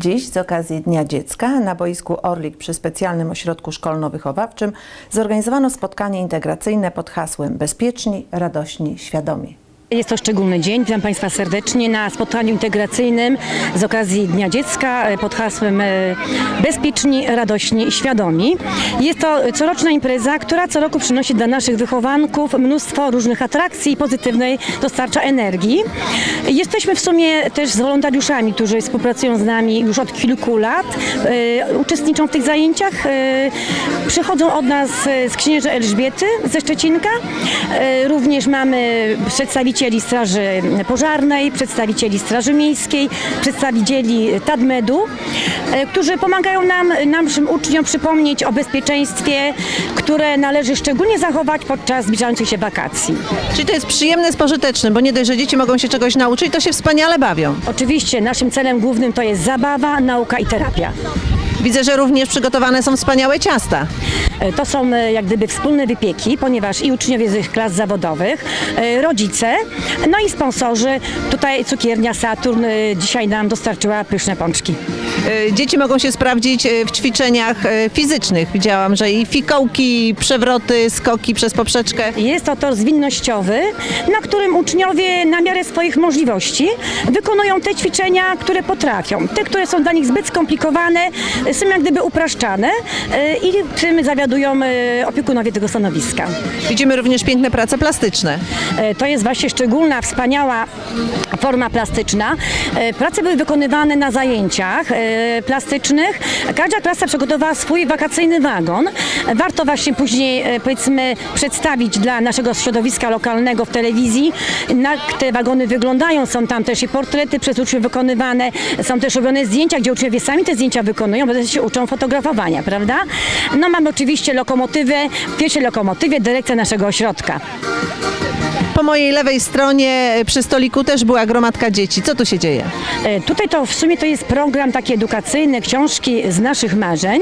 Dziś z okazji Dnia Dziecka na boisku Orlik przy specjalnym ośrodku szkolno-wychowawczym zorganizowano spotkanie integracyjne pod hasłem Bezpieczni, radośni, świadomi. Jest to szczególny dzień. Witam Państwa serdecznie na spotkaniu integracyjnym z okazji Dnia Dziecka e, pod hasłem e, Bezpieczni, radośni świadomi. Jest to coroczna impreza, która co roku przynosi dla naszych wychowanków mnóstwo różnych atrakcji i pozytywnej dostarcza energii. Jesteśmy w sumie też z wolontariuszami, którzy współpracują z nami już od kilku lat. E, Uczestniczą w tych zajęciach. Przychodzą od nas z księży Elżbiety ze Szczecinka. Również mamy przedstawicieli Straży Pożarnej, przedstawicieli Straży Miejskiej, przedstawicieli TADMED-u, e, którzy pomagają nam, naszym uczniom przypomnieć o bezpieczeństwie, które należy szczególnie zachować podczas zbliżających się wakacji. Czyli to jest przyjemne, spożyteczne, bo nie dość, że dzieci mogą się czegoś nauczyć, to się wspaniale bawią. Oczywiście naszym celem głównym to jest zabawa, nauka i terapia. Widzę, że również przygotowane są wspaniałe ciasta. E, To są e, jak gdyby wspólne wypieki, ponieważ i uczniowie z ich klas zawodowych, e, rodzice, no i sponsorzy. Tutaj cukiernia Saturn e, dzisiaj nam dostarczyła pyszne pączki. Dzieci mogą się sprawdzić w ćwiczeniach fizycznych. Widziałam, że i fikołki, przewroty, skoki przez poprzeczkę. Jest to tor zwinnościowy, na którym uczniowie na miarę swoich możliwości wykonują te ćwiczenia, które potrafią. Te, które są dla nich zbyt skomplikowane, są jak gdyby upraszczane e, i tym zawiadują e, opiekunowie tego stanowiska. Widzimy również piękne prace plastyczne. E, To jest właśnie szczególna, wspaniała forma plastyczna. Prace były wykonywane na zajęciach plastycznych. Każda klasa przygotowała swój wakacyjny wagon. Warto właśnie później powiedzmy przedstawić dla naszego środowiska lokalnego w telewizji, jak te wagony wyglądają. Są tam też i portrety przez uczniów wykonywane, są też robione zdjęcia, gdzie uczniowie sami te zdjęcia wykonują, bo się uczą fotografowania, prawda? No mamy oczywiście lokomotywę, w pierwszej lokomotywie dyrekcja naszego ośrodka. Po mojej lewej stronie przy stoliku też była gromadka dzieci. Co tu się dzieje? E, Tutaj to w sumie to jest program taki edukacyjny, książki z naszych marzeń.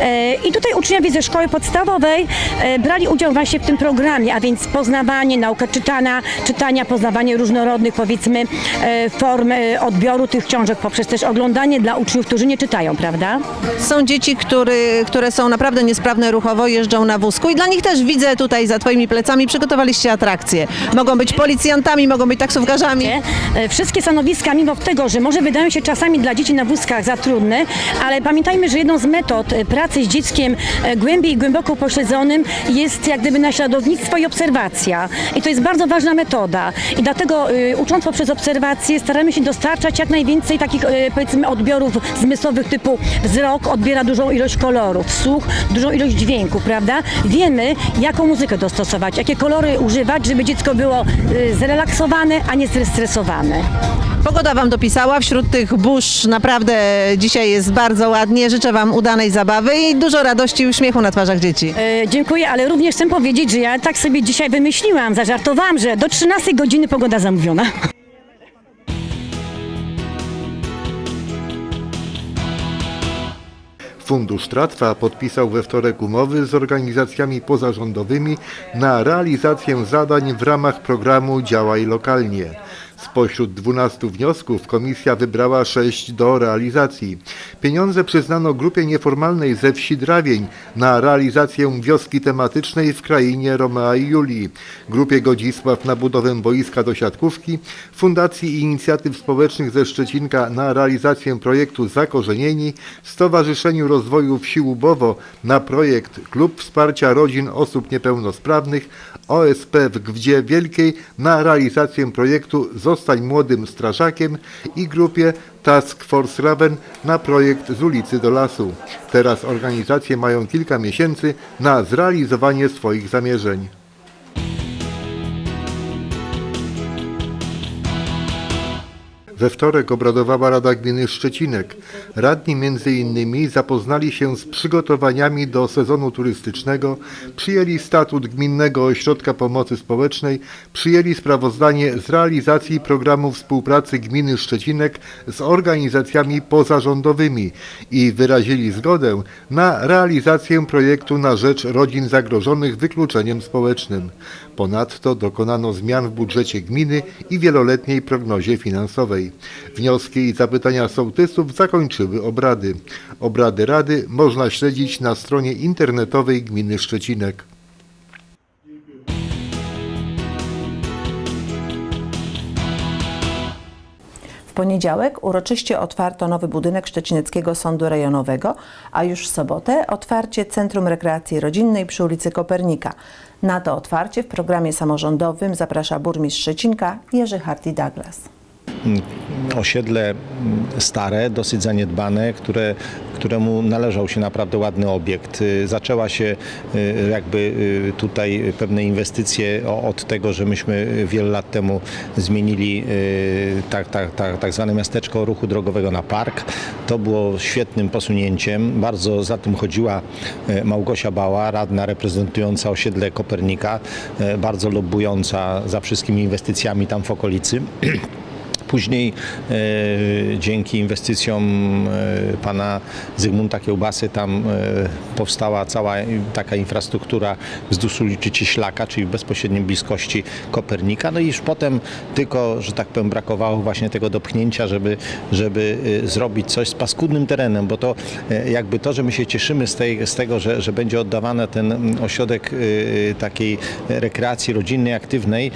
E, I tutaj uczniowie ze szkoły podstawowej e, brali udział właśnie w tym programie, a więc poznawanie, nauka czytana, czytania, poznawanie różnorodnych powiedzmy e, form e, odbioru tych książek poprzez też oglądanie dla uczniów, którzy nie czytają, prawda? Są dzieci, który, które są naprawdę niesprawne ruchowo, jeżdżą na wózku i dla nich też widzę tutaj za twoimi plecami przygotowaliście atrakcje. Mogą być policjantami, mogą być taksówkarzami. E, Wszystkie stanowiska, mimo tego, że może wydają się czasami dla dzieci na wózkach za trudne, ale pamiętajmy, że jedną z metod e, pracy z dzieckiem e, głębiej i głęboko pośledzonym jest jak gdyby naśladownictwo i obserwacja. I to jest bardzo ważna metoda. I dlatego y, ucząc poprzez obserwację staramy się dostarczać jak najwięcej takich powiedzmy odbiorów zmysłowych typu wzrok odbiera dużą ilość kolorów, słuch dużą ilość dźwięku, prawda? Wiemy, jaką muzykę dostosować, jakie kolory używać, żeby dziecko było y, zrelaksowane, a nie zestresowane. Pogoda Wam dopisała, wśród tych burz naprawdę dzisiaj jest bardzo ładnie. Życzę Wam udanej zabawy i dużo radości i uśmiechu na twarzach dzieci. E, dziękuję, ale również chcę powiedzieć, że ja tak sobie dzisiaj wymyśliłam, zażartowałam, że do 13 godziny pogoda zamówiona. Fundusz Tratwa podpisał we wtorek umowy z organizacjami pozarządowymi na realizację zadań w ramach programu Działaj Lokalnie. Spośród 12 wniosków komisja wybrała 6 do realizacji. Pieniądze przyznano grupie nieformalnej ze wsi Drawień na realizację wioski tematycznej w krainie Romea i Julii, grupie Godzisław na budowę boiska do siatkówki, Fundacji Inicjatyw Społecznych ze Szczecinka na realizację projektu Zakorzenieni, Stowarzyszeniu Rozwoju Wsi Łubowo na projekt Klub Wsparcia Rodzin Osób Niepełnosprawnych, OSP w Gdzie Wielkiej na realizację projektu Zostań Młodym Strażakiem i grupie Task Force Raven na projekt Z ulicy do lasu. Teraz organizacje mają kilka miesięcy na zrealizowanie swoich zamierzeń. We wtorek obradowała Rada Gminy Szczecinek. Radni między innymi zapoznali się z przygotowaniami do sezonu turystycznego, przyjęli statut Gminnego Ośrodka Pomocy Społecznej, przyjęli sprawozdanie z realizacji programu współpracy Gminy Szczecinek z organizacjami pozarządowymi i wyrazili zgodę na realizację projektu na rzecz rodzin zagrożonych wykluczeniem społecznym. Ponadto dokonano zmian w budżecie gminy i wieloletniej prognozie finansowej. Wnioski i zapytania sołtysów zakończyły obrady. Obrady Rady można śledzić na stronie internetowej Gminy Szczecinek. W poniedziałek uroczyście otwarto nowy budynek Szczecineckiego Sądu Rejonowego, a już w sobotę otwarcie Centrum Rekreacji Rodzinnej przy ulicy Kopernika. Na to otwarcie w programie samorządowym zaprasza burmistrz Szczecinka Jerzy Harty Douglas. Osiedle mm, stare, dosyć zaniedbane, które, któremu należał się naprawdę ładny obiekt. Y, Zaczęła się y, jakby y, tutaj pewne inwestycje od tego, że myśmy wiele lat temu zmienili tak, tak, tak, tak zwane miasteczko ruchu drogowego na park. To było świetnym posunięciem. Bardzo za tym chodziła Małgosia Bała, radna reprezentująca osiedle Kopernika, bardzo lobbująca za wszystkimi inwestycjami tam w okolicy. Później e, dzięki inwestycjom e, pana Zygmunta Kiełbasy tam e, powstała cała taka infrastruktura wzdłuż ulicy Cieślaka, czyli w bezpośredniej bliskości Kopernika. No i już potem tylko, że tak powiem, brakowało właśnie tego dopchnięcia, żeby, żeby zrobić coś z paskudnym terenem, bo to jakby to, że my się cieszymy z, tej, z tego, że, że będzie oddawany ten ośrodek takiej rekreacji rodzinnej, aktywnej,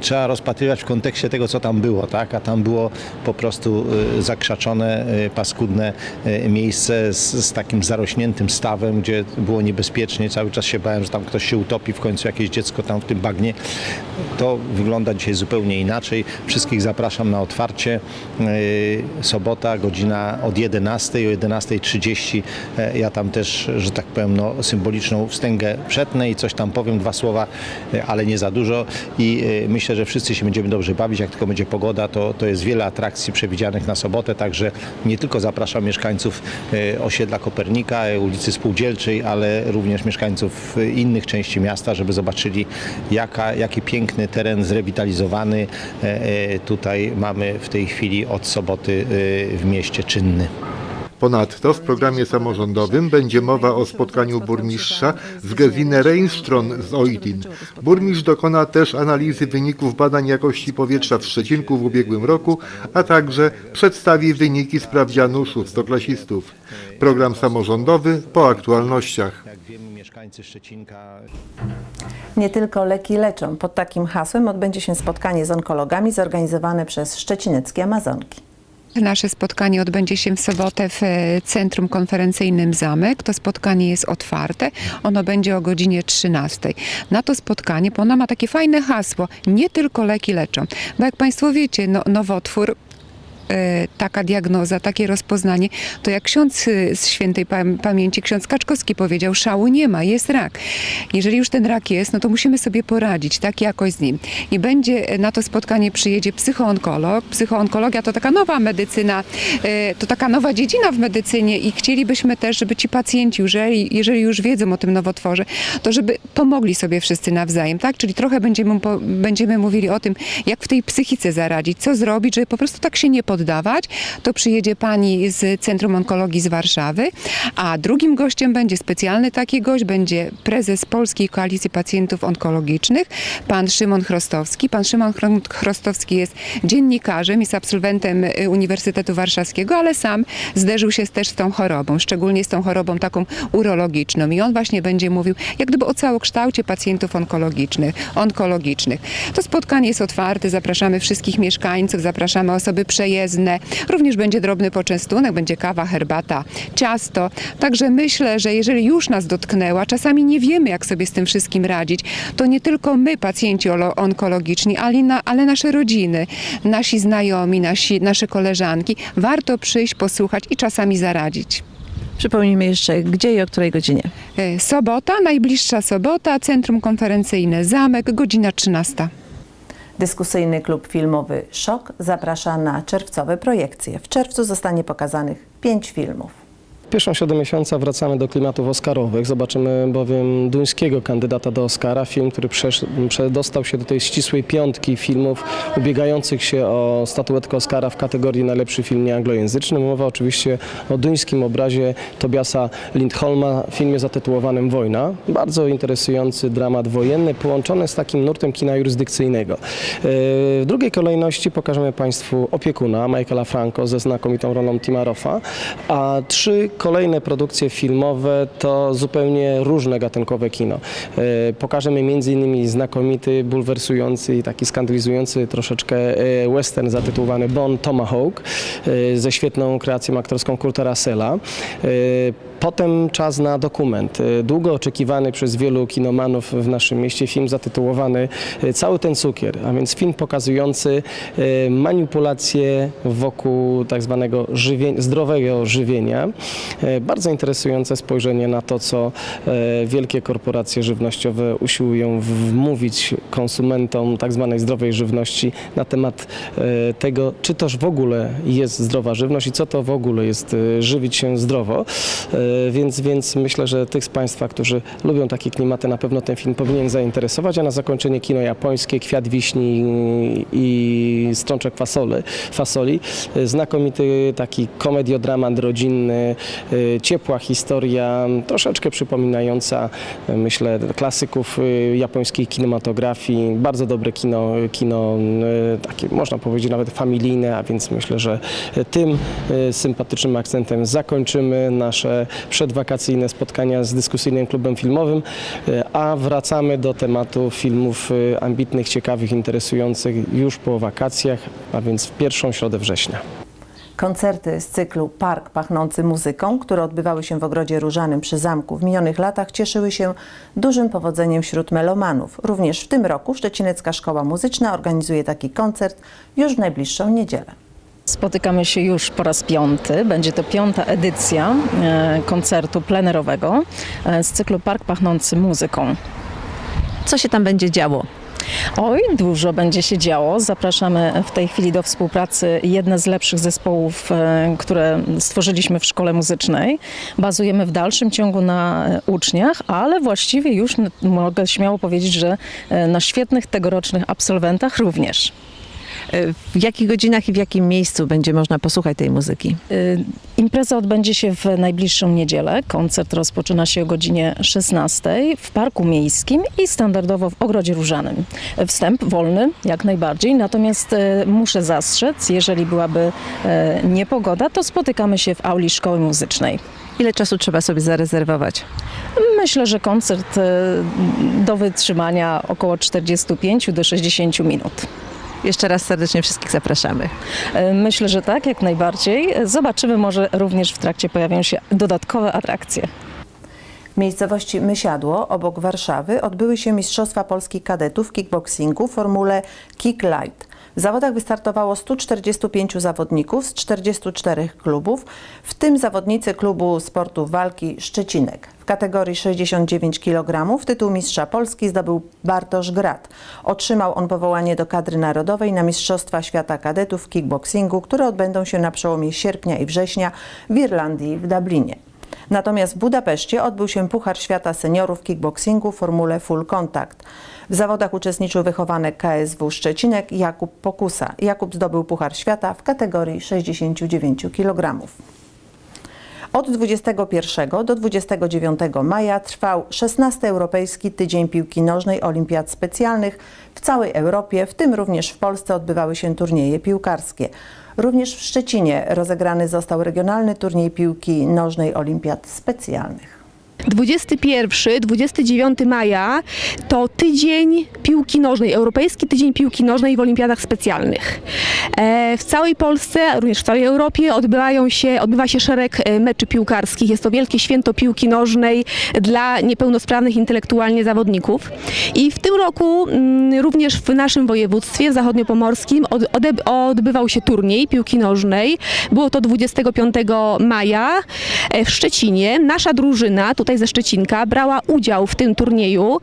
trzeba rozpatrywać w kontekście tego, co tam było, tak? A tam było po prostu e, zakrzaczone, e, paskudne e, miejsce z, z takim zarośniętym stawem, gdzie było niebezpiecznie. Cały czas się bałem, że tam ktoś się utopi, w końcu jakieś dziecko tam w tym bagnie. To wygląda dzisiaj zupełnie inaczej. Wszystkich zapraszam na otwarcie. Sobota, godzina od 11, o 11.30. E, Ja tam też, że tak powiem, no, symboliczną wstęgę przetnę i coś tam powiem, dwa słowa, e, ale nie za dużo. I myślę, że wszyscy się będziemy dobrze bawić. Jak tylko będzie pogoda, to, to jest wiele atrakcji przewidzianych na sobotę. Także nie tylko zapraszam mieszkańców e, osiedla Kopernika, e, ulicy Spółdzielczej, ale również mieszkańców e, innych części miasta, żeby zobaczyli, jaka, jaki piękny teren zrewitalizowany tutaj mamy w tej chwili od soboty w mieście czynny. Ponadto w programie samorządowym będzie mowa o spotkaniu burmistrza z Gesine Reinstron z Oitin. Burmistrz dokona też analizy wyników badań jakości powietrza w Szczecinku w ubiegłym roku, a także przedstawi wyniki sprawdzianu szóstoklasistów. Program samorządowy po aktualnościach. Mieszkańcy Szczecinka Nie tylko leki leczą. Pod takim hasłem odbędzie się spotkanie z onkologami zorganizowane przez Szczecineckie Amazonki. Nasze spotkanie odbędzie się w sobotę w e, Centrum Konferencyjnym Zamek. To spotkanie jest otwarte. Ono będzie o godzinie 13. Na to spotkanie, bo ono ma takie fajne hasło, nie tylko leki leczą. Bo jak Państwo wiecie, no, nowotwór taka diagnoza, takie rozpoznanie, to jak ksiądz y, z świętej pam- pamięci, ksiądz Kaczkowski powiedział, szału nie ma, jest rak. Jeżeli już ten rak jest, no to musimy sobie poradzić, tak jakoś z nim. I będzie e, na to spotkanie przyjedzie psychoonkolog. Psychoonkologia to taka nowa medycyna, e, to taka nowa dziedzina w medycynie i chcielibyśmy też, żeby ci pacjenci, jeżeli, już wiedzą o tym nowotworze, to żeby pomogli sobie wszyscy nawzajem, tak? Czyli trochę będziemy, będziemy mówili o tym, jak w tej psychice zaradzić, co zrobić, żeby po prostu tak się nie poddawać. To przyjedzie pani z Centrum Onkologii z Warszawy, a drugim gościem będzie specjalny taki gość, będzie prezes Polskiej Koalicji Pacjentów Onkologicznych, pan Szymon Chrostowski. Pan Szymon Chro- Chrostowski jest dziennikarzem, jest absolwentem y, Uniwersytetu Warszawskiego, ale sam zderzył się też z tą chorobą, szczególnie z tą chorobą taką urologiczną i on właśnie będzie mówił jak gdyby o całokształcie pacjentów onkologicznych. onkologicznych. To spotkanie jest otwarte, zapraszamy wszystkich mieszkańców, zapraszamy osoby przejezdne, również będzie drobny poczęstunek, będzie kawa, herbata, ciasto. Także myślę, że jeżeli już nas dotknęła, czasami nie wiemy jak sobie z tym wszystkim radzić, to nie tylko my, pacjenci olo- onkologiczni, ale, na, ale nasze rodziny, nasi znajomi, nasi, nasze koleżanki, warto przyjść, posłuchać i czasami zaradzić. Przypomnijmy jeszcze, gdzie i o której godzinie. E, Sobota, najbliższa sobota, Centrum Konferencyjne Zamek, godzina 13. Dyskusyjny klub filmowy Szok zaprasza na czerwcowe projekcje. W czerwcu zostanie pokazanych pięć filmów. Pierwszą środę miesiąca wracamy do klimatów oscarowych. Zobaczymy bowiem duńskiego kandydata do Oscara, film, który przedostał się do tej ścisłej piątki filmów ubiegających się o statuetkę Oscara w kategorii najlepszy film nieanglojęzyczny. Mowa oczywiście o duńskim obrazie Tobiasa Lindholma, filmie zatytułowanym Wojna. Bardzo interesujący dramat wojenny, połączony z takim nurtem kina jurysdykcyjnego. E, W drugiej kolejności pokażemy Państwu Opiekuna Michaela Franco ze znakomitą rolą Tima Roffa, a trzy kolejne produkcje filmowe to zupełnie różne gatunkowe kino. E, Pokażemy m.in. znakomity, bulwersujący i taki skandalizujący troszeczkę e, western zatytułowany Bon Tomahawk e, ze świetną kreacją aktorską Kurta Russella. Potem czas na dokument. E, Długo oczekiwany przez wielu kinomanów w naszym mieście film zatytułowany e, Cały ten cukier, a więc film pokazujący e, manipulacje wokół tak zwanego zdrowego żywienia. Bardzo interesujące spojrzenie na to, co wielkie korporacje żywnościowe usiłują wmówić konsumentom tak zwanej zdrowej żywności na temat tego, czy toż w ogóle jest zdrowa żywność i co to w ogóle jest żywić się zdrowo. E, Więc, więc myślę, że tych z Państwa, którzy lubią takie klimaty, na pewno ten film powinien zainteresować, a na zakończenie kino japońskie, Kwiat Wiśni i Strączek fasoli. fasoli. E, Znakomity taki komediodramat rodzinny, e, ciepła historia, troszeczkę przypominająca, myślę, klasyków japońskiej kinematografii. Bardzo dobre kino, kino takie można powiedzieć nawet familijne, a więc myślę, że tym sympatycznym akcentem zakończymy nasze przedwakacyjne spotkania z dyskusyjnym klubem filmowym, e, a wracamy do tematu filmów e, ambitnych, ciekawych, interesujących już po wakacjach, a więc w pierwszą środę września. Koncerty z cyklu Park Pachnący Muzyką, które odbywały się w Ogrodzie Różanym przy zamku w minionych latach, cieszyły się dużym powodzeniem wśród melomanów. Również w tym roku Szczecinecka Szkoła Muzyczna organizuje taki koncert już w najbliższą niedzielę. Spotykamy się już po raz piąty. Będzie to piąta edycja e, koncertu plenerowego e, z cyklu Park Pachnący Muzyką. Co się tam będzie działo? Oj, dużo będzie się działo. Zapraszamy w tej chwili do współpracy jedne z lepszych zespołów, e, które stworzyliśmy w szkole muzycznej. Bazujemy w dalszym ciągu na uczniach, ale właściwie już mogę śmiało powiedzieć, że na świetnych tegorocznych absolwentach również. W jakich godzinach i w jakim miejscu będzie można posłuchać tej muzyki? Y, Impreza odbędzie się w najbliższą niedzielę. Koncert rozpoczyna się o godzinie 16 w Parku Miejskim i standardowo w Ogrodzie Różanym. Wstęp wolny, jak najbardziej, natomiast e, muszę zastrzec, jeżeli byłaby e, niepogoda, to spotykamy się w auli Szkoły Muzycznej. Ile czasu trzeba sobie zarezerwować? Myślę, że koncert do wytrzymania około 45 do 60 minut. Jeszcze raz serdecznie wszystkich zapraszamy. E, Myślę, że tak, jak najbardziej. Zobaczymy, może również w trakcie pojawią się dodatkowe atrakcje. Miejscowości Mysiadło, obok Warszawy, odbyły się Mistrzostwa Polski Kadetów w kickboxingu w formule Kick Light. W zawodach wystartowało 145 zawodników z 44 klubów, w tym zawodnicy klubu sportu walki Szczecinek. W kategorii 69 kg tytuł mistrza Polski zdobył Bartosz Grat. Otrzymał on powołanie do kadry narodowej na Mistrzostwa Świata Kadetów w kickboxingu, które odbędą się na przełomie sierpnia i września w Irlandii w Dublinie. Natomiast w Budapeszcie odbył się Puchar Świata Seniorów Kickboxingu w formule Full Contact. W zawodach uczestniczył wychowanek KSW Szczecinek Jakub Pokusa. Jakub zdobył Puchar Świata w kategorii 69 kg. Od 21 do 29 maja trwał 16 Europejski Tydzień Piłki Nożnej Olimpiad Specjalnych. W całej Europie, w tym również w Polsce, odbywały się turnieje piłkarskie. Również w Szczecinie rozegrany został regionalny turniej piłki nożnej Olimpiad Specjalnych. 21-29 maja to tydzień piłki nożnej, Europejski Tydzień Piłki Nożnej w Olimpiadach Specjalnych. E, w całej Polsce, również w całej Europie odbywają się, odbywa się szereg e, meczy piłkarskich. Jest to wielkie święto piłki nożnej dla niepełnosprawnych intelektualnie zawodników. I w tym roku mm, również w naszym województwie, w zachodniopomorskim, odbywał się turniej piłki nożnej. Było to 25 maja e, w Szczecinie. Nasza drużyna, tutaj tutaj ze Szczecinka brała udział w tym turnieju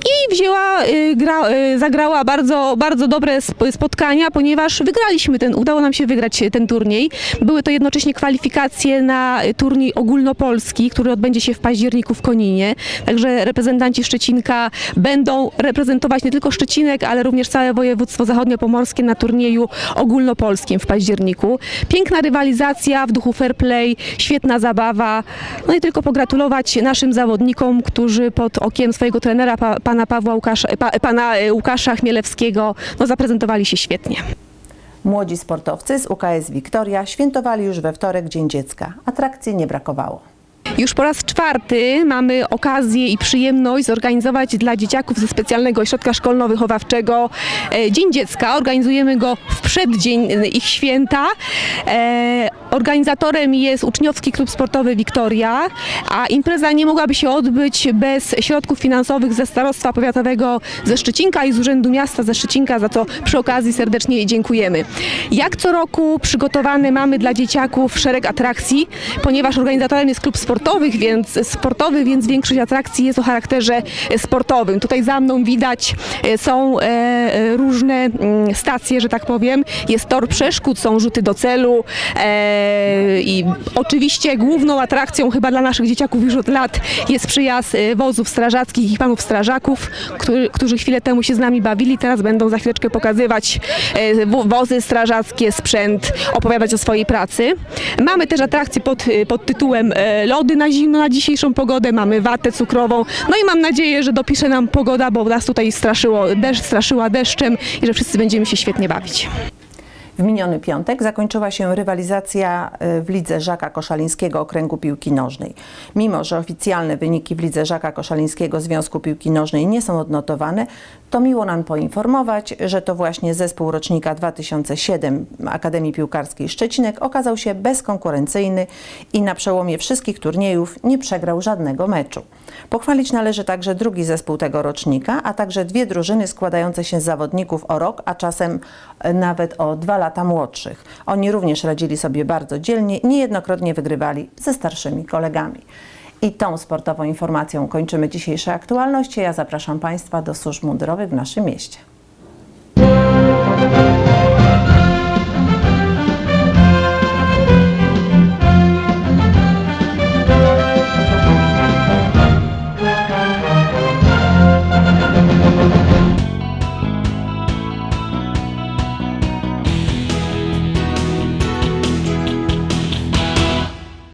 i wzięła, y, gra, y, zagrała bardzo, bardzo dobre sp- spotkania, ponieważ wygraliśmy ten, udało nam się wygrać ten turniej. Były to jednocześnie kwalifikacje na turniej ogólnopolski, który odbędzie się w październiku w Koninie. Także reprezentanci Szczecinka będą reprezentować nie tylko Szczecinek, ale również całe województwo zachodniopomorskie na turnieju ogólnopolskim w październiku. Piękna rywalizacja w duchu fair play, świetna zabawa. No i tylko pogratulować naszym zawodnikom, którzy pod okiem swojego trenera, pa, pana Pawła Łukasza, pa, pana e, Łukasza Chmielewskiego, no zaprezentowali się świetnie. Młodzi sportowcy z UKS Wiktoria świętowali już we wtorek Dzień Dziecka. Atrakcji nie brakowało. Już po raz czwarty mamy okazję i przyjemność zorganizować dla dzieciaków ze specjalnego ośrodka szkolno-wychowawczego e, Dzień Dziecka. Organizujemy go w przeddzień e, ich święta. E, Organizatorem jest Uczniowski Klub Sportowy Wiktoria, a impreza nie mogłaby się odbyć bez środków finansowych ze Starostwa Powiatowego ze Szczecinka i z Urzędu Miasta ze Szczecinka, za co przy okazji serdecznie dziękujemy. Jak co roku przygotowany mamy dla dzieciaków szereg atrakcji, ponieważ organizatorem jest klub sportowych, więc sportowy, więc większość atrakcji jest o charakterze e, sportowym. Tutaj za mną widać e, są e, różne mm, stacje, że tak powiem. Jest tor przeszkód, są rzuty do celu i oczywiście główną atrakcją chyba dla naszych dzieciaków już od lat jest przyjazd wozów strażackich i panów strażaków, którzy, którzy chwilę temu się z nami bawili. Teraz będą za chwileczkę pokazywać wo- wozy strażackie, sprzęt, opowiadać o swojej pracy. Mamy też atrakcje pod, pod tytułem e, na zimno na dzisiejszą pogodę, mamy watę cukrową. No i mam nadzieję, że dopisze nam pogoda, bo nas tutaj straszyło, deszcz straszyła deszczem i że wszyscy będziemy się świetnie bawić. W miniony piątek zakończyła się rywalizacja y, w lidze Żaka Koszalińskiego Okręgu Piłki Nożnej. Mimo, że oficjalne wyniki w lidze Żaka Koszalińskiego Związku Piłki Nożnej nie są odnotowane, to miło nam poinformować, że to właśnie zespół rocznika 2007 Akademii Piłkarskiej Szczecinek okazał się bezkonkurencyjny i na przełomie wszystkich turniejów nie przegrał żadnego meczu. Pochwalić należy także drugi zespół tego rocznika, a także dwie drużyny składające się z zawodników o rok, a czasem e, nawet o dwa lata młodszych. Oni również radzili sobie bardzo dzielnie niejednokrotnie wygrywali ze starszymi kolegami. I tą sportową informacją kończymy dzisiejsze aktualności. Ja zapraszam Państwa do służb mundurowych w naszym mieście.